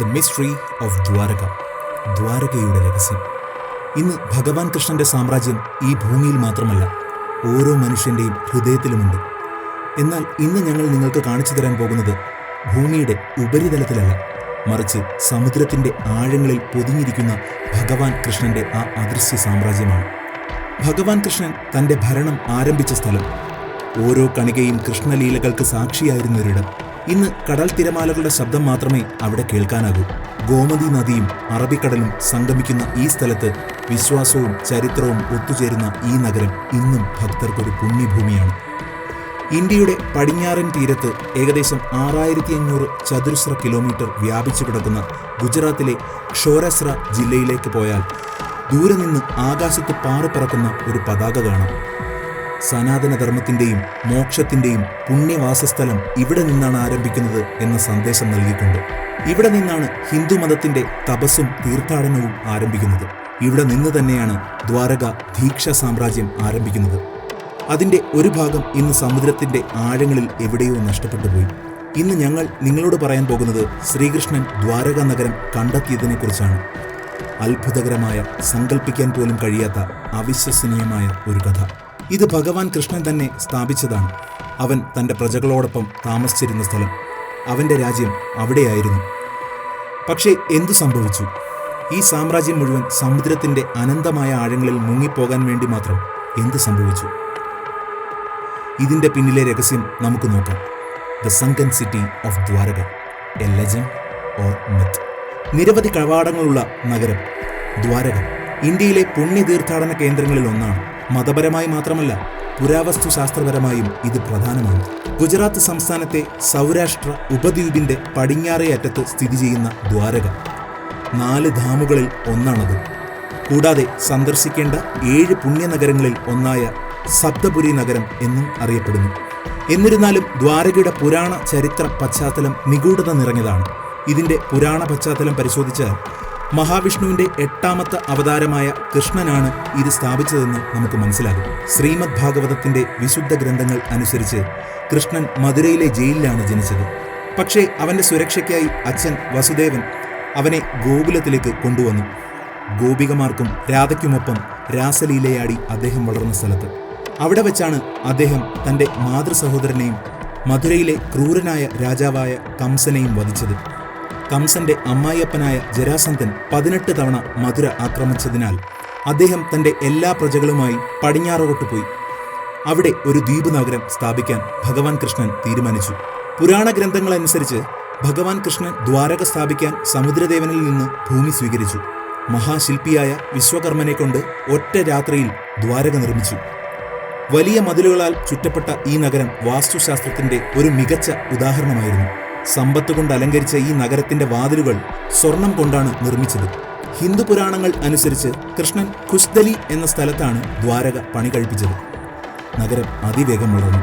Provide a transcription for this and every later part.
The mystery of Dwarka ദ്വാരകയുടെ രഹസ്യം. ഇന്ന് ഭഗവാൻ കൃഷ്ണന്റെ സാമ്രാജ്യം ഈ ഭൂമിയിൽ മാത്രമല്ല ഓരോ മനുഷ്യന്റെയും ഹൃദയത്തിലുമുണ്ട്. എന്നാൽ ഇന്ന് ഞങ്ങൾ നിങ്ങൾക്ക് കാണിച്ചു തരാൻ പോകുന്നത് ഭൂമിയുടെ ഉപരിതലത്തിലല്ല മറിച്ച് സമുദ്രത്തിന്റെ ആഴങ്ങളിൽ പൊതിഞ്ഞിരിക്കുന്ന ഭഗവാൻ കൃഷ്ണന്റെ ആ അദൃശ്യ സാമ്രാജ്യമാണ്. ഭഗവാൻ കൃഷ്ണൻ തന്റെ ഭരണം ആരംഭിച്ച സ്ഥലം ഓരോ കണികയും കൃഷ്ണലീലകൾക്ക് സാക്ഷിയായിരുന്നൊരിടം ഇന്ന് കടൽ തിരമാലകളുടെ ശബ്ദം മാത്രമേ അവിടെ കേൾക്കാനാകൂ. ഗോമതി നദിയും അറബിക്കടലും സംഗമിക്കുന്ന ഈ സ്ഥലത്ത് വിശ്വാസവും ചരിത്രവും ഒത്തുചേരുന്ന ഈ നഗരം ഇന്നും ഭക്തർക്കൊരു പുണ്യഭൂമിയാണ്. ഇന്ത്യയുടെ പടിഞ്ഞാറൻ തീരത്ത് ഏകദേശം ആറായിരത്തി അഞ്ഞൂറ് ചതുരശ്ര കിലോമീറ്റർ വ്യാപിച്ചു കിടക്കുന്ന ഗുജറാത്തിലെ ക്ഷോരസ്ര ജില്ലയിലേക്ക് പോയാൽ ദൂരെ നിന്ന് ആകാശത്ത് പാറിപ്പറക്കുന്ന ഒരു പതാക കാണാം. സനാതനധർമ്മത്തിന്റെയും മോക്ഷത്തിന്റെയും പുണ്യവാസസ്ഥലം ഇവിടെ നിന്നാണ് ആരംഭിക്കുന്നത് എന്ന സന്ദേശം നൽകിക്കൊണ്ട് ഇവിടെ നിന്നാണ് ഹിന്ദു മതത്തിന്റെ തപസ്സും തീർത്ഥാടനവും ആരംഭിക്കുന്നത്. ഇവിടെ നിന്ന് തന്നെയാണ് ദ്വാരക ദീക്ഷ സാമ്രാജ്യം ആരംഭിക്കുന്നത്. അതിന്റെ ഒരു ഭാഗം ഇന്ന് സമുദ്രത്തിന്റെ ആഴങ്ങളിൽ എവിടെയോ നഷ്ടപ്പെട്ടു പോയി. ഇന്ന് ഞങ്ങൾ നിങ്ങളോട് പറയാൻ പോകുന്നത് ശ്രീകൃഷ്ണൻ ദ്വാരക നഗരം കണ്ടെത്തിയതിനെക്കുറിച്ചാണ്. അത്ഭുതകരമായ സങ്കല്പിക്കാൻ പോലും കഴിയാത്ത അവിശ്വസനീയമായ ഒരു കഥ. ഇത് ഭഗവാൻ കൃഷ്ണൻ തന്നെ സ്ഥാപിച്ചതാണ്. അവൻ തന്റെ പ്രജകളോടൊപ്പം താമസിച്ചിരുന്ന സ്ഥലം. അവന്റെ രാജ്യം അവിടെയായിരുന്നു. പക്ഷേ എന്തു സംഭവിച്ചു? ഈ സാമ്രാജ്യം മുഴുവൻ സമുദ്രത്തിന്റെ അനന്തമായ ആഴങ്ങളിൽ മുങ്ങിപ്പോകാൻ വേണ്ടി മാത്രം എന്ത് സംഭവിച്ചു? ഇതിന്റെ പിന്നിലെ രഹസ്യം നമുക്ക് നോക്കാം. The sunken city of Dwarka a legend or myth നിരവധി കവാടങ്ങളുള്ള നഗരം ദ്വാരക. ഇന്ത്യയിലെ പുണ്യതീർത്ഥാടന കേന്ദ്രങ്ങളിൽ ഒന്നാണ് മതപരമായി മാത്രമല്ല പുരാവസ്തു ശാസ്ത്രപരമായും ഇത് പ്രധാനമാണ്. ഗുജറാത്ത് സംസ്ഥാനത്തെ സൗരാഷ്ട്ര ഉപദ്വീപിന്റെ പടിഞ്ഞാറേ അറ്റത്ത് സ്ഥിതി ചെയ്യുന്ന ദ്വാരക. നാല് ധാമുകളിൽ ഒന്നാണത്. കൂടാതെ സന്ദർശിക്കേണ്ട ഏഴ് പുണ്യനഗരങ്ങളിൽ ഒന്നായ സപ്തപുരി നഗരം എന്നും അറിയപ്പെടുന്നു. എന്നിരുന്നാലും ദ്വാരകയുടെ പുരാണ ചരിത്ര പശ്ചാത്തലം നിഗൂഢത നിറഞ്ഞതാണ്. ഇതിന്റെ പുരാണ പശ്ചാത്തലം പരിശോധിച്ചാൽ മഹാവിഷ്ണുവിന്റെ എട്ടാമത്തെ അവതാരമായ കൃഷ്ണനാണ് ഇത് സ്ഥാപിച്ചതെന്ന് നമുക്ക് മനസ്സിലാകും. ശ്രീമദ് ഭാഗവതത്തിന്റെ വിശുദ്ധ ഗ്രന്ഥങ്ങൾ അനുസരിച്ച് കൃഷ്ണൻ മധുരയിലെ ജയിലിലാണ് ജനിച്ചത്. പക്ഷേ അവന്റെ സുരക്ഷയ്ക്കായി അച്ഛൻ വസുദേവൻ അവനെ ഗോകുലത്തിലേക്ക് കൊണ്ടുവന്നു. ഗോപികമാർക്കും രാധയ്ക്കുമൊപ്പം രാസലീലയാടി അദ്ദേഹം വളർന്ന സ്ഥലത്ത്. അവിടെ വെച്ചാണ് അദ്ദേഹം തന്റെ മാതൃസഹോദരനെയും മധുരയിലെ ക്രൂരനായ രാജാവായ കംസനെയും വധിച്ചത്. കംസന്റെ അമ്മായിയപ്പനായ ജരാസന്ധൻ പതിനെട്ട് തവണ മധുര ആക്രമിച്ചതിനാൽ അദ്ദേഹം തന്റെ എല്ലാ പ്രജകളുമായി പടിഞ്ഞാറോട്ട് പോയി. അവിടെ ഒരു ദ്വീപ് നഗരം സ്ഥാപിക്കാൻ ഭഗവാൻ കൃഷ്ണൻ തീരുമാനിച്ചു. പുരാണ ഗ്രന്ഥങ്ങളനുസരിച്ച് ഭഗവാൻ കൃഷ്ണൻ ദ്വാരക സ്ഥാപിക്കാൻ സമുദ്രദേവനിൽ നിന്ന് ഭൂമി സ്വീകരിച്ചു. മഹാശില്പിയായ വിശ്വകർമ്മനെ കൊണ്ട് ഒറ്റ രാത്രിയിൽ ദ്വാരക നിർമ്മിച്ചു. വലിയ മതിലുകളാൽ ചുറ്റപ്പെട്ട ഈ നഗരം വാസ്തുശാസ്ത്രത്തിന്റെ ഒരു മികച്ച ഉദാഹരണമായിരുന്നു. സമ്പത്ത് കൊണ്ട് അലങ്കരിച്ച ഈ നഗരത്തിന്റെ വാതിലുകൾ സ്വർണം കൊണ്ടാണ് നിർമ്മിച്ചത്. ഹിന്ദു പുരാണങ്ങൾ അനുസരിച്ച് കൃഷ്ണൻ ഖുസ്ദലി എന്ന സ്ഥലത്താണ് ദ്വാരക പണി കഴിപ്പിച്ചത്. നഗരം അതിവേഗം വളർന്നു.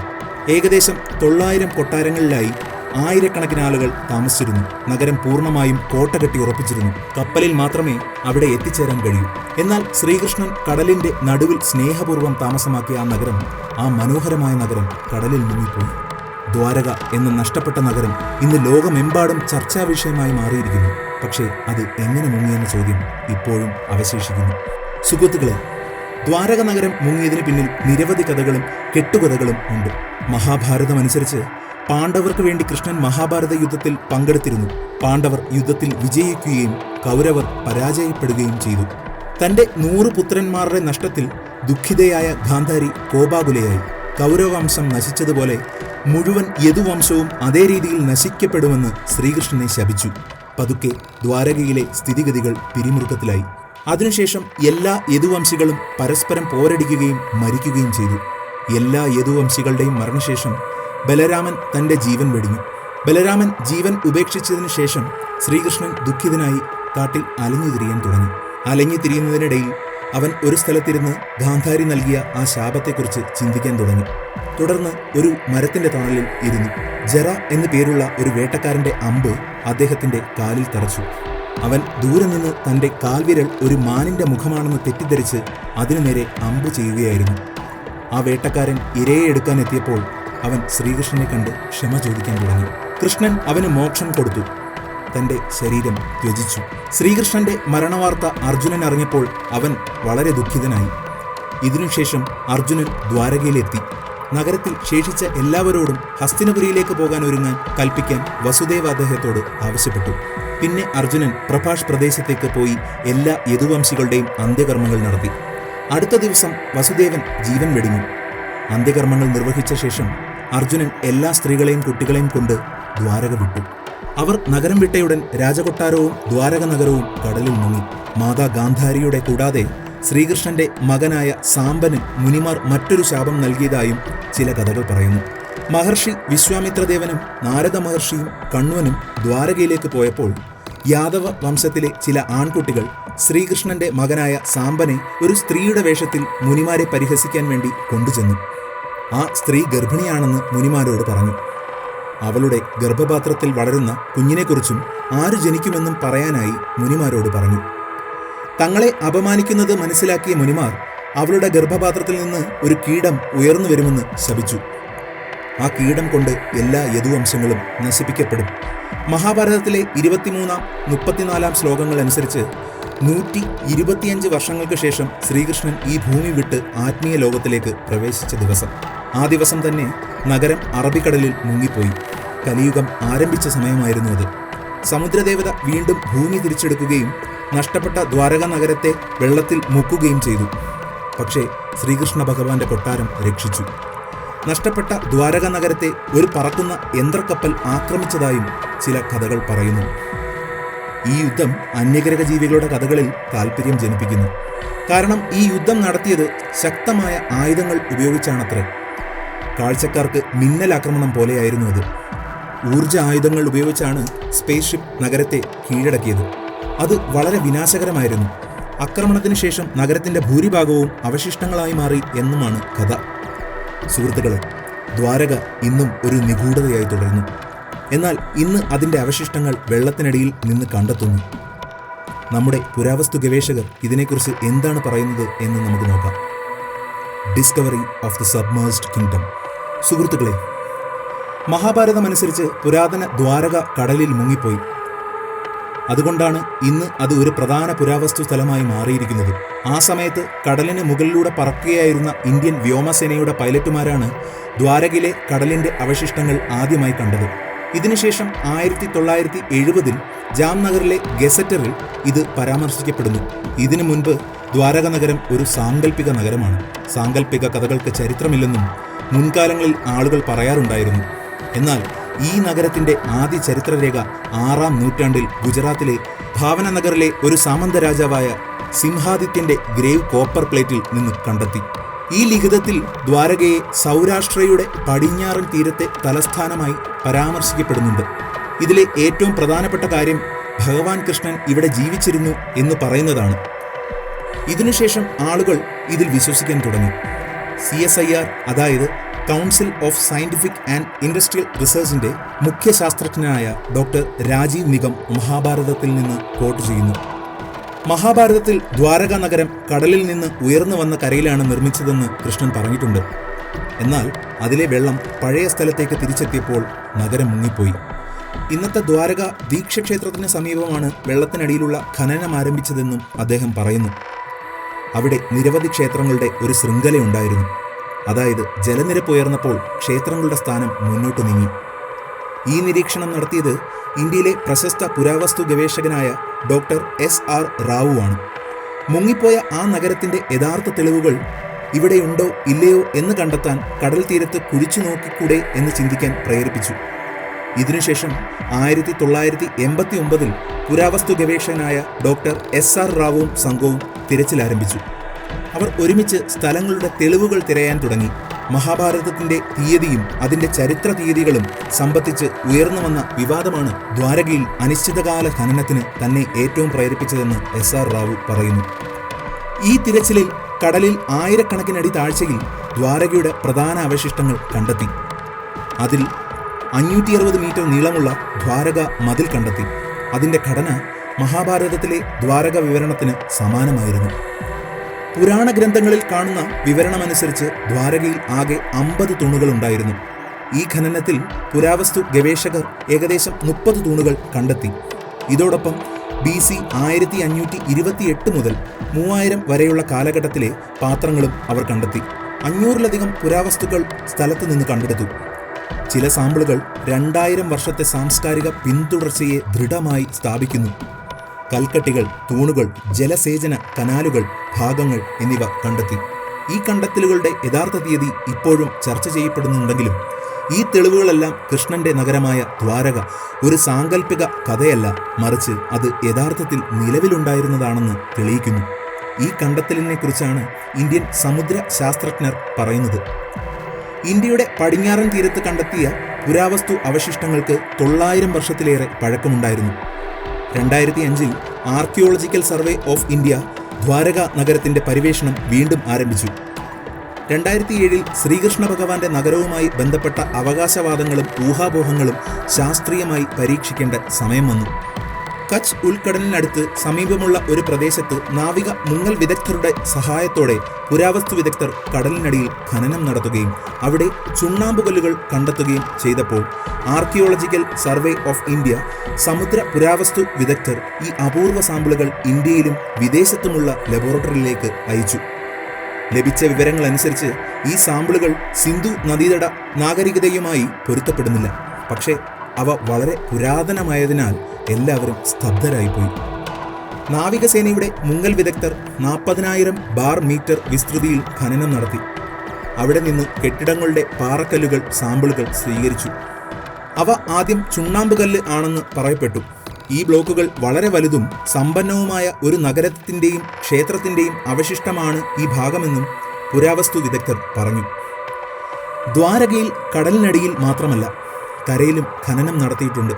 ഏകദേശം തൊള്ളായിരം കൊട്ടാരങ്ങളിലായി ആയിരക്കണക്കിന് ആളുകൾ താമസിച്ചിരുന്നു. നഗരം പൂർണമായും കോട്ട കെട്ടി ഉറപ്പിച്ചിരുന്നു. കപ്പലിൽ മാത്രമേ അവിടെ എത്തിച്ചേരാൻ കഴിയൂ. എന്നാൽ ശ്രീകൃഷ്ണൻ കടലിന്റെ നടുവിൽ സ്നേഹപൂർവം താമസമാക്കിയ ആ നഗരം ആ മനോഹരമായ നഗരം കടലിൽ മുങ്ങിപ്പോയി. ദ്വാരക എന്ന നഷ്ടപ്പെട്ട നഗരം ഇന്ന് ലോകമെമ്പാടും ചർച്ചാ വിഷയമായി മാറിയിരിക്കുന്നു. പക്ഷേ അത് എങ്ങനെ മുങ്ങിയെന്ന ചോദ്യം ഇപ്പോഴും അവശേഷിക്കുന്നു. സുഹൃത്തുക്കളെ ദ്വാരക നഗരം മുങ്ങിയതിന് പിന്നിൽ നിരവധി കഥകളും കെട്ടുകഥകളും ഉണ്ട്. മഹാഭാരതം അനുസരിച്ച് പാണ്ഡവർക്ക് വേണ്ടി കൃഷ്ണൻ മഹാഭാരത യുദ്ധത്തിൽ പങ്കെടുത്തിരുന്നു. പാണ്ഡവർ യുദ്ധത്തിൽ വിജയിക്കുകയും കൗരവർ പരാജയപ്പെടുകയും ചെയ്തു. തന്റെ നൂറ് പുത്രന്മാരുടെ നഷ്ടത്തിൽ ദുഃഖിതയായ ഗാന്ധാരി കോപാകുലയായി. കൗരവവംശം നശിച്ചതുപോലെ മുഴുവൻ യദുവംശവും അതേ രീതിയിൽ നശിക്കപ്പെടുമെന്ന് ശ്രീകൃഷ്ണനെ ശപിച്ചു. പതുക്കെ ദ്വാരകയിലെ സ്ഥിതിഗതികൾ പിരിമുറുക്കത്തിലായി. അതിനുശേഷം എല്ലാ യദുവംശികളും പരസ്പരം പോരടിക്കുകയും മരിക്കുകയും ചെയ്തു. എല്ലാ യദുവംശികളുടെയും മരണശേഷം ബലരാമൻ തന്റെ ജീവൻ വെടിഞ്ഞു. ബലരാമൻ ജീവൻ ഉപേക്ഷിച്ചതിനു ശേഷം ശ്രീകൃഷ്ണൻ ദുഃഖിതനായി കാട്ടിൽ അലഞ്ഞു തിരിയാൻ തുടങ്ങി. അലഞ്ഞു തിരിയുന്നതിനിടയിൽ അവൻ ഒരു സ്ഥലത്തിരുന്ന് ഗാന്ധാരി നൽകിയ ആ ശാപത്തെക്കുറിച്ച് ചിന്തിക്കാൻ തുടങ്ങി. തുടർന്ന് ഒരു മരത്തിന്റെ തണലിൽ ഇരുന്നു. ജറ എന്നു പേരുള്ള ഒരു വേട്ടക്കാരന്റെ അമ്പ് അദ്ദേഹത്തിന്റെ കാലിൽ തറച്ചു അവൻ ദൂരെ നിന്ന് തന്റെ കാൽവിരൽ ഒരു മാനിന്റെ മുഖമാണെന്ന് തെറ്റിദ്ധരിച്ച് അതിനു നേരെ അമ്പ് ചെയ്യുകയായിരുന്നു. ആ വേട്ടക്കാരൻ ഇരയെ എടുക്കാൻ എത്തിയപ്പോൾ അവൻ ശ്രീകൃഷ്ണനെ കണ്ട് ക്ഷമ ചോദിക്കാൻ തുടങ്ങി. കൃഷ്ണൻ അവന് മോക്ഷം കൊടുത്തു. തന്റെ ശരീരം ത്യജിച്ചു. ശ്രീകൃഷ്ണന്റെ മരണവാർത്ത അർജുനൻ അറിഞ്ഞപ്പോൾ അവൻ വളരെ ദുഃഖിതനായി. ഇതിനുശേഷം അർജുനൻ ദ്വാരകയിലെത്തി. നഗരത്തിൽ ശേഷിച്ച എല്ലാവരോടും ഹസ്തിനപുരിയിലേക്ക് പോകാൻ ഒരുങ്ങാൻ കൽപ്പിക്കാൻ വസുദേവ അദ്ദേഹത്തോട് ആവശ്യപ്പെട്ടു. പിന്നെ അർജുനൻ പ്രഭാഷ് പ്രദേശത്തേക്ക് പോയി എല്ലാ യദുവംശികളുടെയും അന്ത്യകർമ്മങ്ങൾ നടത്തി. അടുത്ത ദിവസം വസുദേവൻ ജീവൻ വെടിഞ്ഞു. അന്ത്യകർമ്മങ്ങൾ നിർവഹിച്ച ശേഷം അർജുനൻ എല്ലാ സ്ത്രീകളെയും കുട്ടികളെയും കൊണ്ട് ദ്വാരക വിട്ടു. അവർ നഗരം വിട്ടയുടൻ രാജകൊട്ടാരവും ദ്വാരക നഗരവും കടലിൽ മുങ്ങി. മാതാ ഗാന്ധാരിയുടെ കൂടാതെ ശ്രീകൃഷ്ണന്റെ മകനായ സാമ്പന് മുനിമാർ മറ്റൊരു ശാപം നൽകിയതായും ചില കഥകൾ പറയുന്നു. മഹർഷി വിശ്വാമിത്രദേവനും നാരദ മഹർഷിയും കണ്വനും ദ്വാരകയിലേക്ക് പോയപ്പോൾ യാദവ വംശത്തിലെ ചില ആൺകുട്ടികൾ ശ്രീകൃഷ്ണന്റെ മകനായ സാമ്പനെ ഒരു സ്ത്രീയുടെ വേഷത്തിൽ മുനിമാരെ പരിഹസിക്കാൻ വേണ്ടി കൊണ്ടുചെന്നു. ആ സ്ത്രീ ഗർഭിണിയാണെന്ന് മുനിമാരോട് പറഞ്ഞു. അവളുടെ ഗർഭപാത്രത്തിൽ വളരുന്ന കുഞ്ഞിനെക്കുറിച്ചും ആര് ജനിക്കുമെന്നും പറയാനായി മുനിമാരോട് പറഞ്ഞു. തങ്ങളെ അപമാനിക്കുന്നത് മനസ്സിലാക്കിയ മുനിമാർ അവളുടെ ഗർഭപാത്രത്തിൽ നിന്ന് ഒരു കീടം ഉയർന്നു വരുമെന്ന് ശപിച്ചു. ആ കീടം കൊണ്ട് എല്ലാ യദുവംശങ്ങളും നശിപ്പിക്കപ്പെടും. മഹാഭാരതത്തിലെ ഇരുപത്തിമൂന്നാം മുപ്പത്തിനാലാം ശ്ലോകങ്ങൾ അനുസരിച്ച് നൂറ്റി ഇരുപത്തിയഞ്ച് വർഷങ്ങൾക്ക് ശേഷം ശ്രീകൃഷ്ണൻ ഈ ഭൂമി വിട്ട് ആത്മീയ ലോകത്തിലേക്ക് പ്രവേശിച്ച ദിവസം. ആ ദിവസം തന്നെ നഗരം അറബിക്കടലിൽ മുങ്ങിപ്പോയി. കലിയുഗം ആരംഭിച്ച സമയമായിരുന്നു അത്. സമുദ്രദേവത വീണ്ടും ഭൂമി തിരിച്ചെടുക്കുകയും നഷ്ടപ്പെട്ട ദ്വാരക നഗരത്തെ വെള്ളത്തിൽ മുക്കുകയും ചെയ്തു. പക്ഷേ ശ്രീകൃഷ്ണ ഭഗവാന്റെ കൊട്ടാരം രക്ഷിച്ചു. നഷ്ടപ്പെട്ട ദ്വാരക നഗരത്തെ ഒരു പറക്കുന്ന യന്ത്രക്കപ്പൽ ആക്രമിച്ചതായും ചില കഥകൾ പറയുന്നു. ഈ യുദ്ധം അന്യഗ്രഹ ജീവികളുടെ കഥകളിൽ താല്പര്യം ജനിപ്പിക്കുന്നു. കാരണം ഈ യുദ്ധം നടത്തിയത് ശക്തമായ ആയുധങ്ങൾ ഉപയോഗിച്ചാണത്രേ. കാഴ്ചക്കാർക്ക് മിന്നൽ ആക്രമണം പോലെയായിരുന്നു അത്. ഊർജ ആയുധങ്ങൾ ഉപയോഗിച്ചാണ് സ്പേസ് ഷിപ്പ് നഗരത്തെ കീഴടക്കിയത്. അത് വളരെ വിനാശകരമായിരുന്നു. ആക്രമണത്തിന് ശേഷം നഗരത്തിന്റെ ഭൂരിഭാഗവും അവശിഷ്ടങ്ങളായി മാറി എന്നുമാണ് കഥ. സുഹൃത്തുക്കളെ ദ്വാരക ഇന്നും ഒരു നിഗൂഢതയായി തുടരുന്നു. എന്നാൽ ഇന്ന് അതിന്റെ അവശിഷ്ടങ്ങൾ വെള്ളത്തിനടിയിൽ നിന്ന് കണ്ടെത്തുന്നു. നമ്മുടെ പുരാവസ്തു ഗവേഷകർ ഇതിനെക്കുറിച്ച് എന്താണ് പറയുന്നത് എന്ന് നമുക്ക് നോക്കാം. Discovery of the submerged kingdom സുഹൃത്തുക്കളെ മഹാഭാരതം അനുസരിച്ച് പുരാതന ദ്വാരക കടലിൽ മുങ്ങിപ്പോയി. അതുകൊണ്ടാണ് ഇന്ന് അത് ഒരു പ്രധാന പുരാവസ്തു സ്ഥലമായി മാറിയിരിക്കുന്നത്. ആ സമയത്ത് കടലിന് മുകളിലൂടെ പറക്കുകയായിരുന്ന ഇന്ത്യൻ വ്യോമസേനയുടെ പൈലറ്റുമാരാണ് ദ്വാരകയിലെ കടലിന്റെ അവശിഷ്ടങ്ങൾ ആദ്യമായി കണ്ടത്. ഇതിനുശേഷം ആയിരത്തി തൊള്ളായിരത്തി എഴുപതിൽ ജാംനഗറിലെ ഗസറ്ററിൽ ഇത് പരാമർശിക്കപ്പെടുന്നു. ഇതിനു മുൻപ് ദ്വാരക നഗരം ഒരു സാങ്കല്പിക നഗരമാണ്. സാങ്കല്പിക കഥകൾക്ക് ചരിത്രമില്ലെന്നും മുൻകാലങ്ങളിൽ ആളുകൾ പറയാറുണ്ടായിരുന്നു. എന്നാൽ ഈ നഗരത്തിന്റെ ആദ്യ ചരിത്രരേഖ ആറാം നൂറ്റാണ്ടിൽ ഗുജറാത്തിലെ ഭാവന നഗറിലെ ഒരു സാമന്ത രാജാവായ സിംഹാദിത്യന്റെ ഗ്രേവ് കോപ്പർ പ്ലേറ്റിൽ നിന്ന് കണ്ടെത്തി. ഈ ലിഖിതത്തിൽ ദ്വാരകയെ സൗരാഷ്ട്രയുടെ പടിഞ്ഞാറൻ തീരത്തെ തലസ്ഥാനമായി പരാമർശിക്കപ്പെടുന്നുണ്ട്. ഇതിലെ ഏറ്റവും പ്രധാനപ്പെട്ട കാര്യം ഭഗവാൻ കൃഷ്ണൻ ഇവിടെ ജീവിച്ചിരുന്നു എന്ന് പറയുന്നതാണ്. ഇതിനുശേഷം ആളുകൾ ഇതിൽ വിശ്വസിക്കാൻ തുടങ്ങി. സി എസ് ഐ ആർ അതായത് council of scientific and industrial റിസർച്ചിന്റെ മുഖ്യ ശാസ്ത്രജ്ഞനായ ഡോക്ടർ രാജീവ് നിഗം മഹാഭാരതത്തിൽ നിന്ന് കോട്ട് ചെയ്യുന്നു. മഹാഭാരതത്തിൽ ദ്വാരക നഗരം കടലിൽ നിന്ന് ഉയർന്നു വന്ന കരയിലാണ് നിർമ്മിച്ചതെന്ന് കൃഷ്ണൻ പറഞ്ഞിട്ടുണ്ട്. എന്നാൽ അതിലെ വെള്ളം പഴയ സ്ഥലത്തേക്ക് തിരിച്ചെത്തിയപ്പോൾ നഗരം മുങ്ങിപ്പോയി. ഇന്നത്തെ ദ്വാരക ദീക്ഷക്ഷേത്രത്തിന് സമീപമാണ് വെള്ളത്തിനടിയിലുള്ള ഖനനം ആരംഭിച്ചതെന്നും അദ്ദേഹം പറയുന്നു. അവിടെ നിരവധി ക്ഷേത്രങ്ങളുടെ ഒരു ശൃംഖലയുണ്ടായിരുന്നു അതായത് ജലനിരപ്പ് ഉയർന്നപ്പോൾ ക്ഷേത്രങ്ങളുടെ സ്ഥാനം മുന്നോട്ട് നീങ്ങി. ഈ നിരീക്ഷണം നടത്തിയത് ഇന്ത്യയിലെ പ്രശസ്ത പുരാവസ്തു ഗവേഷകനായ ഡോക്ടർ എസ് ആർ റാവു ആണ്. മുങ്ങിപ്പോയ ആ നഗരത്തിന്റെ യഥാർത്ഥ തെളിവുകൾ ഇവിടെയുണ്ടോ ഇല്ലയോ എന്ന് കണ്ടെത്താൻ കടൽ തീരത്ത് കുഴിച്ചു നോക്കിക്കൂടെ എന്ന് ചിന്തിക്കാൻ പ്രേരിപ്പിച്ചു. ഇതിനുശേഷം ആയിരത്തി തൊള്ളായിരത്തി എൺപത്തി ഒമ്പതിൽ പുരാവസ്തു ഗവേഷകനായ ഡോക്ടർ എസ് ആർ റാവുവും സംഘവും തിരച്ചിൽ ആരംഭിച്ചു അവർ ഒരുമിച്ച് സ്ഥലങ്ങളുടെ തെളിവുകൾ തിരയാൻ തുടങ്ങി. മഹാഭാരതത്തിന്റെ തീയതിയും അതിന്റെ ചരിത്ര തീയതികളും സംബന്ധിച്ച് ഉയർന്നു വന്ന വിവാദമാണ് ദ്വാരകയിൽ അനിശ്ചിതകാല ഖനനത്തിന് തന്നെ ഏറ്റവും പ്രേരിപ്പിച്ചതെന്ന് എസ് ആർ റാവു പറയുന്നു. ഈ തിരച്ചിലിൽ കടലിൽ ആയിരക്കണക്കിനടി താഴ്ചയിൽ ദ്വാരകയുടെ പ്രധാന അവശിഷ്ടങ്ങൾ കണ്ടെത്തി. അതിൽ അഞ്ഞൂറ്റി അറുപത് മീറ്റർ നീളമുള്ള ദ്വാരക മതിൽ കണ്ടെത്തി. അതിന്റെ ഘടന മഹാഭാരതത്തിലെ ദ്വാരക വിവരണത്തിന് സമാനമായിരുന്നു. പുരാണ ഗ്രന്ഥങ്ങളിൽ കാണുന്ന വിവരണമനുസരിച്ച് ദ്വാരകയിൽ ആകെ അമ്പത് തൂണുകൾ ഉണ്ടായിരുന്നു. ഈ ഖനനത്തിൽ പുരാവസ്തു ഗവേഷകർ ഏകദേശം മുപ്പത് തൂണുകൾ കണ്ടെത്തി. ഇതോടൊപ്പം ബി സി ആയിരത്തി അഞ്ഞൂറ്റി ഇരുപത്തിയെട്ട് മുതൽ മൂവായിരം വരെയുള്ള കാലഘട്ടത്തിലെ പാത്രങ്ങളും അവർ കണ്ടെത്തി. അഞ്ഞൂറിലധികം പുരാവസ്തുക്കൾ സ്ഥലത്ത് നിന്ന് കണ്ടെടുത്തു. ചില സാമ്പിളുകൾ രണ്ടായിരം വർഷത്തെ സാംസ്കാരിക പിന്തുടർച്ചയെ ദൃഢമായി സ്ഥാപിക്കുന്നു. കൽക്കട്ടികൾ തൂണുകൾ ജലസേചന കനാലുകൾ ഭാഗങ്ങൾ എന്നിവ കണ്ടെത്തി. ഈ കണ്ടെത്തലുകളുടെ യഥാർത്ഥ തീയതി ഇപ്പോഴും ചർച്ച ചെയ്യപ്പെടുന്നുണ്ടെങ്കിലും ഈ തെളിവുകളെല്ലാം കൃഷ്ണന്റെ നഗരമായ ദ്വാരക ഒരു സാങ്കല്പിക കഥയല്ല മറിച്ച് അത് യഥാർത്ഥത്തിൽ നിലവിലുണ്ടായിരുന്നതാണെന്ന് തെളിയിക്കുന്നു. ഈ കണ്ടെത്തലിനെക്കുറിച്ചാണ് ഇന്ത്യൻ സമുദ്ര ശാസ്ത്രജ്ഞർ പറയുന്നത്. ഇന്ത്യയുടെ പടിഞ്ഞാറൻ തീരത്ത് കണ്ടെത്തിയ പുരാവസ്തു അവശിഷ്ടങ്ങൾക്ക് തൊള്ളായിരം വർഷത്തിലേറെ പഴക്കമുണ്ടായിരുന്നു. രണ്ടായിരത്തി അഞ്ചിൽ archaeological survey of India Dwarka നഗരത്തിന്റെ പരിവേഷണം വീണ്ടും ആരംഭിച്ചു. രണ്ടായിരത്തി ഏഴിൽ ശ്രീകൃഷ്ണ ഭഗവാന്റെ നഗരവുമായി ബന്ധപ്പെട്ട അവകാശവാദങ്ങളും ഊഹാപോഹങ്ങളും ശാസ്ത്രീയമായി പരീക്ഷിക്കേണ്ട സമയം വന്നു. കച്ച് ഉൾക്കടലിനടുത്ത് സമീപമുള്ള ഒരു പ്രദേശത്ത് നാവിക മുങ്ങൽ വിദഗ്ധരുടെ സഹായത്തോടെ പുരാവസ്തു വിദഗ്ധർ കടലിനടിയിൽ ഖനനം നടത്തുകയും അവിടെ ചുണ്ണാമ്പുകല്ലുകൾ കണ്ടെത്തുകയും ചെയ്തപ്പോൾ ആർക്കിയോളജിക്കൽ സർവേ ഓഫ് ഇന്ത്യ സമുദ്ര പുരാവസ്തു വിദഗ്ധർ ഈ അപൂർവ സാമ്പിളുകൾ ഇന്ത്യയിലും വിദേശത്തുമുള്ള ലബോറട്ടറിയിലേക്ക് അയച്ചു. ലഭിച്ച വിവരങ്ങൾ അനുസരിച്ച് ഈ സാമ്പിളുകൾ സിന്ധു നദീതട നാഗരികതയുമായി പൊരുത്തപ്പെടുന്നില്ല. പക്ഷേ അവ വളരെ പുരാതനമായതിനാൽ എല്ലാവരും സ്തബ്ധരായിപ്പോയി. നാവികസേനയുടെ മുങ്ങൽ വിദഗ്ധർ നാൽപ്പതിനായിരം ബാർ മീറ്റർ വിസ്തൃതിയിൽ ഖനനം നടത്തി. അവിടെ നിന്ന് കെട്ടിടങ്ങളുടെ പാറക്കല്ലുകൾ സാമ്പിളുകൾ സ്വീകരിച്ചു. അവ ആദ്യം ചുണ്ണാമ്പുകല്ല് ആണെന്ന് പറയപ്പെട്ടു. ഈ ബ്ലോക്കുകൾ വളരെ വലുതും സമ്പന്നവുമായ ഒരു നഗരത്തിന്റെയും ക്ഷേത്രത്തിന്റെയും അവശിഷ്ടമാണ് ഈ ഭാഗമെന്നും പുരാവസ്തു വിദഗ്ധർ പറഞ്ഞു. ദ്വാരകയിൽ കടലിനടിയിൽ മാത്രമല്ല കരയിലും ഖനനം നടത്തിയിട്ടുണ്ട്.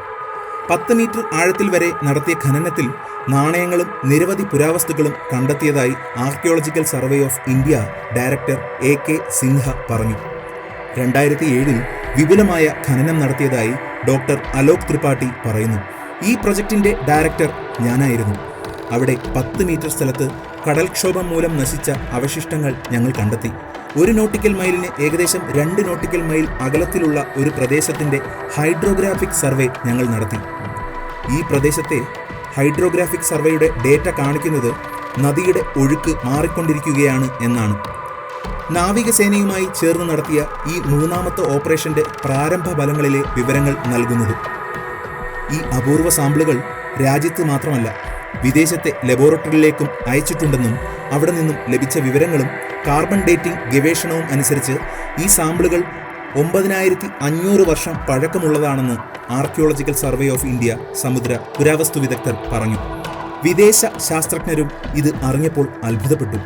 പത്ത് മീറ്റർ ആഴത്തിൽ വരെ നടത്തിയ ഖനനത്തിൽ നാണയങ്ങളും നിരവധി പുരാവസ്തുക്കളും കണ്ടെത്തിയതായി archaeological survey of India director A K Sinha പറഞ്ഞു. രണ്ടായിരത്തി ഏഴിൽ വിപുലമായ ഖനനം നടത്തിയതായി ഡോക്ടർ അലോക് ത്രിപാഠി പറയുന്നു. ഈ പ്രൊജക്ടിന്റെ ഡയറക്ടർ ഞാനായിരുന്നു. അവിടെ പത്ത് മീറ്റർ സ്ഥലത്ത് കടൽക്ഷോഭം മൂലം നശിച്ച അവശിഷ്ടങ്ങൾ ഞങ്ങൾ കണ്ടെത്തി. ഒരു നോട്ടിക്കൽ മൈലിന് ഏകദേശം രണ്ട് നോട്ടിക്കൽ മൈൽ അകലത്തിലുള്ള ഒരു പ്രദേശത്തിന്റെ ഹൈഡ്രോഗ്രാഫിക് സർവേ ഞങ്ങൾ നടത്തി. ഈ പ്രദേശത്തെ ഹൈഡ്രോഗ്രാഫിക് സർവേയുടെ ഡേറ്റ കാണിക്കുന്നത് നദിയുടെ ഒഴുക്ക് മാറിക്കൊണ്ടിരിക്കുകയാണ് എന്നാണ്. നാവികസേനയുമായി ചേർന്ന് നടത്തിയ ഈ മൂന്നാമത്തെ ഓപ്പറേഷന്റെ പ്രാരംഭ ഫലങ്ങളിലെ വിവരങ്ങൾ നൽകുന്നത്. ഈ അപൂർവ സാമ്പിളുകൾ രാജ്യത്ത് മാത്രമല്ല വിദേശത്തെ ലബോറട്ടറിയിലേക്കും അയച്ചിട്ടുണ്ടെന്നും അവിടെ നിന്നും ലഭിച്ച വിവരങ്ങളും കാർബൺ ഡേറ്റിംഗ് ഗവേഷണവും അനുസരിച്ച് ഈ സാമ്പിളുകൾ ഒമ്പതിനായിരത്തി അഞ്ഞൂറ് വർഷം പഴക്കമുള്ളതാണെന്ന് ആർക്കിയോളജിക്കൽ സർവേ ഓഫ് ഇന്ത്യ സമുദ്ര പുരാവസ്തു വിദഗ്ധർ പറഞ്ഞു. വിദേശ ശാസ്ത്രജ്ഞരും ഇത് അറിഞ്ഞപ്പോൾ അത്ഭുതപ്പെട്ടു.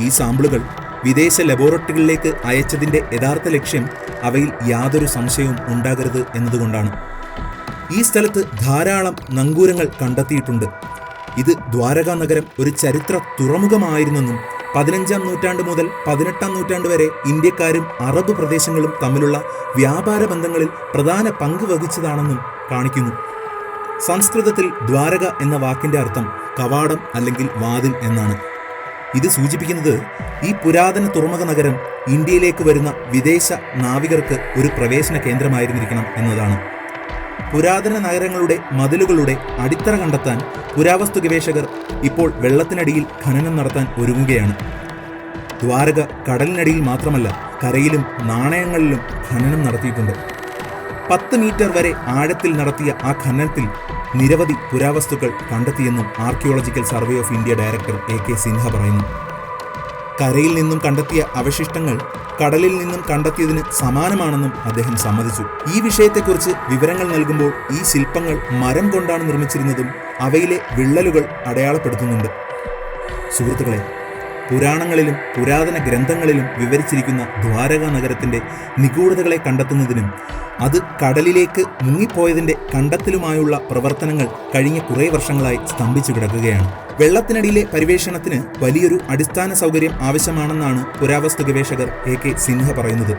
ഈ സാമ്പിളുകൾ വിദേശ ലബോറട്ടറികളിലേക്ക് അയച്ചതിന്റെ യഥാർത്ഥ ലക്ഷ്യം അവയിൽ യാതൊരു സംശയവും ഉണ്ടാകരുത് എന്നതുകൊണ്ടാണ്. ഈ സ്ഥലത്ത് ധാരാളം നങ്കൂരങ്ങൾ കണ്ടെത്തിയിട്ടുണ്ട്. ഇത് ദ്വാരകാ നഗരം ഒരു ചരിത്ര തുറമുഖമായിരുന്നെന്നും പതിനഞ്ചാം നൂറ്റാണ്ട് മുതൽ പതിനെട്ടാം നൂറ്റാണ്ട് വരെ ഇന്ത്യക്കാരും അറബ് പ്രദേശങ്ങളും തമ്മിലുള്ള വ്യാപാര ബന്ധങ്ങളിൽ പ്രധാന പങ്ക് വഹിച്ചതാണെന്നും കാണിക്കുന്നു. സംസ്കൃതത്തിൽ ദ്വാരക എന്ന വാക്കിന്റെ അർത്ഥം കവാടം അല്ലെങ്കിൽ വാതിൽ എന്നാണ്. ഇത് സൂചിപ്പിക്കുന്നത് ഈ പുരാതന തുറമുഖ നഗരം ഇന്ത്യയിലേക്ക് വരുന്ന വിദേശ നാവികർക്ക് ഒരു പ്രവേശന കേന്ദ്രമായിരുന്നിരിക്കണം എന്നതാണ്. പുരാതന നഗരങ്ങളുടെ മതിലുകളുടെ അടിത്തറ കണ്ടെത്താൻ പുരാവസ്തു ഗവേഷകർ ഇപ്പോൾ വെള്ളത്തിനടിയിൽ ഖനനം നടത്താൻ ഒരുങ്ങുകയാണ്. ദ്വാരക കടലിനടിയിൽ മാത്രമല്ല കരയിലും നാണയങ്ങളിലും ഖനനം നടത്തിയിട്ടുണ്ട്. പത്ത് മീറ്റർ വരെ ആഴത്തിൽ നടത്തിയ ആ ഖനനത്തിൽ നിരവധി പുരാവസ്തുക്കൾ കണ്ടെത്തിയെന്നും archaeological survey of India director A K Sinha പറയുന്നു. കരയിൽ നിന്നും കണ്ടെത്തിയ അവശിഷ്ടങ്ങൾ കടലിൽ നിന്നും കണ്ടെത്തിയതിന് സമാനമാണെന്നും അദ്ദേഹം സമ്മതിച്ചു. ഈ വിഷയത്തെക്കുറിച്ച് വിവരങ്ങൾ നൽകുമ്പോൾ ഈ ശില്പങ്ങൾ മരം കൊണ്ടാണ് നിർമ്മിച്ചിരുന്നതും അവയിലെ വിള്ളലുകൾ അടയാളപ്പെടുത്തുന്നുണ്ട്. സുഹൃത്തുക്കളെ പുരാണങ്ങളിലും പുരാതന ഗ്രന്ഥങ്ങളിലും വിവരിച്ചിരിക്കുന്ന ദ്വാരക നഗരത്തിന്റെ നിഗൂഢതകളെ കണ്ടെത്തുന്നതിനും അത് കടലിലേക്ക് മുങ്ങിപ്പോയതിന്റെ കണ്ടെത്തലുമായുള്ള പ്രവർത്തനങ്ങൾ കഴിഞ്ഞ കുറേ വർഷങ്ങളായി സ്തംഭിച്ചു കിടക്കുകയാണ്. വെള്ളത്തിനടിയിലെ പരിവേഷണത്തിന് വലിയൊരു അടിസ്ഥാന സൗകര്യം ആവശ്യമാണെന്നാണ് പുരാവസ്തു ഗവേഷകർ എ കെ സിൻഹ പറയുന്നത്.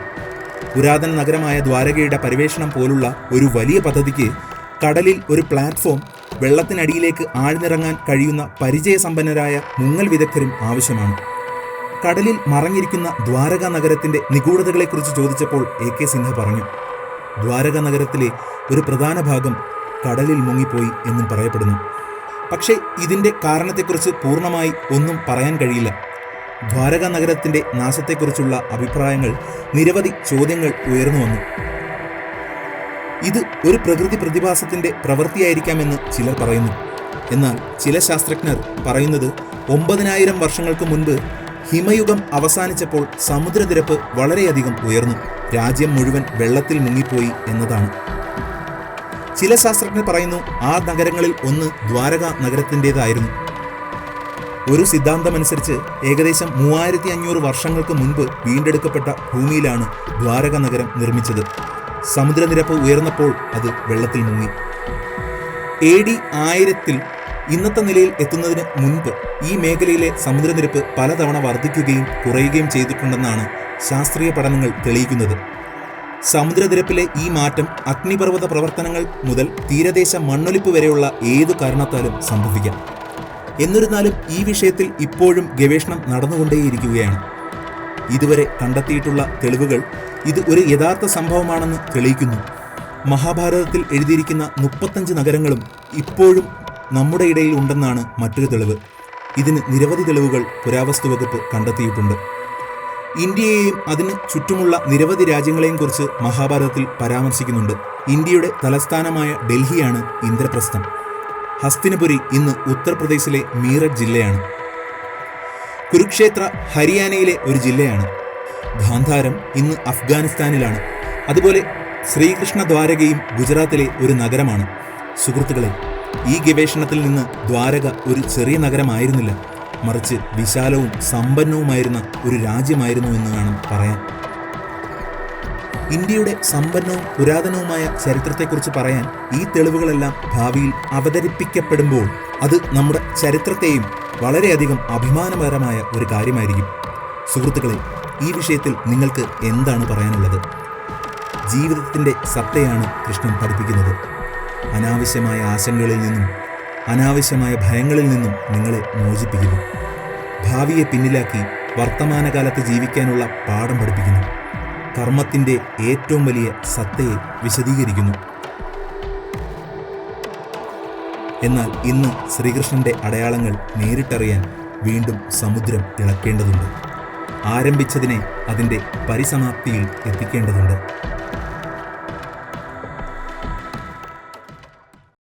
പുരാതന നഗരമായ ദ്വാരകയുടെ പരിവേഷണം പോലുള്ള ഒരു വലിയ പദ്ധതിക്ക് കടലിൽ ഒരു പ്ലാറ്റ്ഫോം വെള്ളത്തിനടിയിലേക്ക് ആഴ്ന്നിറങ്ങാൻ കഴിയുന്ന പരിചയസമ്പന്നരായ മുങ്ങൽ വിദഗ്ധരും ആവശ്യമാണ്. കടലിൽ മറഞ്ഞിരിക്കുന്ന ദ്വാരക നഗരത്തിന്റെ നിഗൂഢതകളെക്കുറിച്ച് ചോദിച്ചപ്പോൾ എ കെ സിൻഹ പറഞ്ഞു ദ്വാരക നഗരത്തിലെ ഒരു പ്രധാന ഭാഗം കടലിൽ മുങ്ങിപ്പോയി എന്നും പറയപ്പെടുന്നു. പക്ഷേ ഇതിന്റെ കാരണത്തെക്കുറിച്ച് പൂർണമായി ഒന്നും പറയാൻ കഴിയില്ല. ദ്വാരക നഗരത്തിന്റെ നാശത്തെക്കുറിച്ചുള്ള അഭിപ്രായങ്ങൾ നിരവധി ചോദ്യങ്ങൾ ഉയർന്നു വന്നു. ഇത് ഒരു പ്രകൃതി പ്രതിഭാസത്തിന്റെ പ്രവൃത്തിയായിരിക്കാമെന്ന് ചിലർ പറയുന്നു. എന്നാൽ ചില ശാസ്ത്രജ്ഞർ പറയുന്നത് ഒമ്പതിനായിരം വർഷങ്ങൾക്ക് മുൻപ് ഹിമയുഗം അവസാനിച്ചപ്പോൾ സമുദ്രനിരപ്പ് വളരെയധികം ഉയർന്നു. രാജ്യം മുഴുവൻ വെള്ളത്തിൽ മുങ്ങിപ്പോയി എന്നതാണ്. ചില ശാസ്ത്രജ്ഞർ പറയുന്നു ആ നഗരങ്ങളിൽ ഒന്ന് ദ്വാരക നഗരത്തിന്റെതായിരുന്നു. ഒരു സിദ്ധാന്തമനുസരിച്ച് ഏകദേശം മൂവായിരത്തി അഞ്ഞൂറ് വർഷങ്ങൾക്ക് മുൻപ് വീണ്ടെടുക്കപ്പെട്ട ഭൂമിയിലാണ് ദ്വാരക നഗരം നിർമ്മിച്ചത്. സമുദ്രനിരപ്പ് ഉയർന്നപ്പോൾ അത് വെള്ളത്തിൽ മുങ്ങി. എ ഡി ആയിരത്തിൽ ഇന്നത്തെ നിലയിൽ എത്തുന്നതിന് മുൻപ് ഈ മേഖലയിലെ സമുദ്രനിരപ്പ് പലതവണ വർദ്ധിക്കുകയും കുറയുകയും ചെയ്തിട്ടുണ്ടെന്നാണ് ശാസ്ത്രീയ പഠനങ്ങൾ തെളിയിക്കുന്നത്. സമുദ്രനിരപ്പിലെ ഈ മാറ്റം അഗ്നിപർവത പ്രവർത്തനങ്ങൾ മുതൽ തീരദേശ മണ്ണൊലിപ്പ് വരെയുള്ള ഏതു കാരണത്താലും സംഭവിക്കാം. എന്നിരുന്നാലും ഈ വിഷയത്തിൽ ഇപ്പോഴും ഗവേഷണം നടന്നുകൊണ്ടേയിരിക്കുകയാണ്. ഇതുവരെ കണ്ടെത്തിയിട്ടുള്ള തെളിവുകൾ ഇത് ഒരു യഥാർത്ഥ സംഭവമാണെന്ന് തെളിയിക്കുന്നു. മഹാഭാരതത്തിൽ എഴുതിയിരിക്കുന്ന മുപ്പത്തഞ്ച് നഗരങ്ങളും ഇപ്പോഴും നമ്മുടെ ഇടയിൽ ഉണ്ടെന്നാണ് മറ്റൊരു തെളിവ്. ഇതിന് നിരവധി തെളിവുകൾ പുരാവസ്തു വകുപ്പ് കണ്ടെത്തിയിട്ടുണ്ട്. ഇന്ത്യയെയും അതിന് ചുറ്റുമുള്ള നിരവധി രാജ്യങ്ങളെയും കുറിച്ച് മഹാഭാരതത്തിൽ പരാമർശിക്കുന്നുണ്ട്. ഇന്ത്യയുടെ തലസ്ഥാനമായ ഡൽഹിയാണ് ഇന്ദ്രപ്രസ്ഥം. ഹസ്തിനപുരി ഇന്ന് ഉത്തർപ്രദേശിലെ മീററ്റ് ജില്ലയാണ്. കുരുക്ഷേത്ര ഹരിയാനയിലെ ഒരു ജില്ലയാണ്. ഗാന്ധാരം ഇന്ന് അഫ്ഗാനിസ്ഥാനിലാണ്. അതുപോലെ ശ്രീകൃഷ്ണ ദ്വാരകയും ഗുജറാത്തിലെ ഒരു നഗരമാണ്. സുഹൃത്തുക്കളെ ഈ ഗവേഷണത്തിൽ നിന്ന് ദ്വാരക ഒരു ചെറിയ നഗരമായിരുന്നില്ല. മറിച്ച് വിശാലവും സമ്പന്നവുമായിരുന്ന ഒരു രാജ്യമായിരുന്നു എന്ന് വേണം പറയാൻ. ഇന്ത്യയുടെ സമ്പന്നവും പുരാതനവുമായ ചരിത്രത്തെക്കുറിച്ച് പറയാൻ ഈ തെളിവുകളെല്ലാം ഭാവിയിൽ അവതരിപ്പിക്കപ്പെടുമ്പോൾ അത് നമ്മുടെ ചരിത്രത്തെയും വളരെയധികം അഭിമാനകരമായ ഒരു കാര്യമായിരിക്കും. സുഹൃത്തുക്കളെ ഈ വിഷയത്തിൽ നിങ്ങൾക്ക് എന്താണ് പറയാനുള്ളത്? ജീവിതത്തിന്റെ സത്തയാണ് കൃഷ്ണൻ പഠിപ്പിക്കുന്നത്. അനാവശ്യമായ ആശങ്കകളിൽ നിന്നും അനാവശ്യമായ ഭയങ്ങളിൽ നിന്നും നിങ്ങളെ മോചിപ്പിക്കുന്നു. ഭാവിയെ പിന്നിലാക്കി വർത്തമാനകാലത്ത് ജീവിക്കാനുള്ള പാഠം പഠിപ്പിക്കുന്നു. കർമ്മത്തിന്റെ ഏറ്റവും വലിയ സത്തയെ വിശദീകരിക്കുന്നു. എന്നാൽ ഇന്ന് ശ്രീകൃഷ്ണന്റെ അടയാളങ്ങൾ നേരിട്ടറിയാൻ വീണ്ടും സമുദ്രം ഇളക്കേണ്ടതുണ്ട്. ആരംഭിച്ചതിനെ അതിന്റെ പരിസമാപ്തിയിൽ എത്തിക്കേണ്ടതുണ്ട്.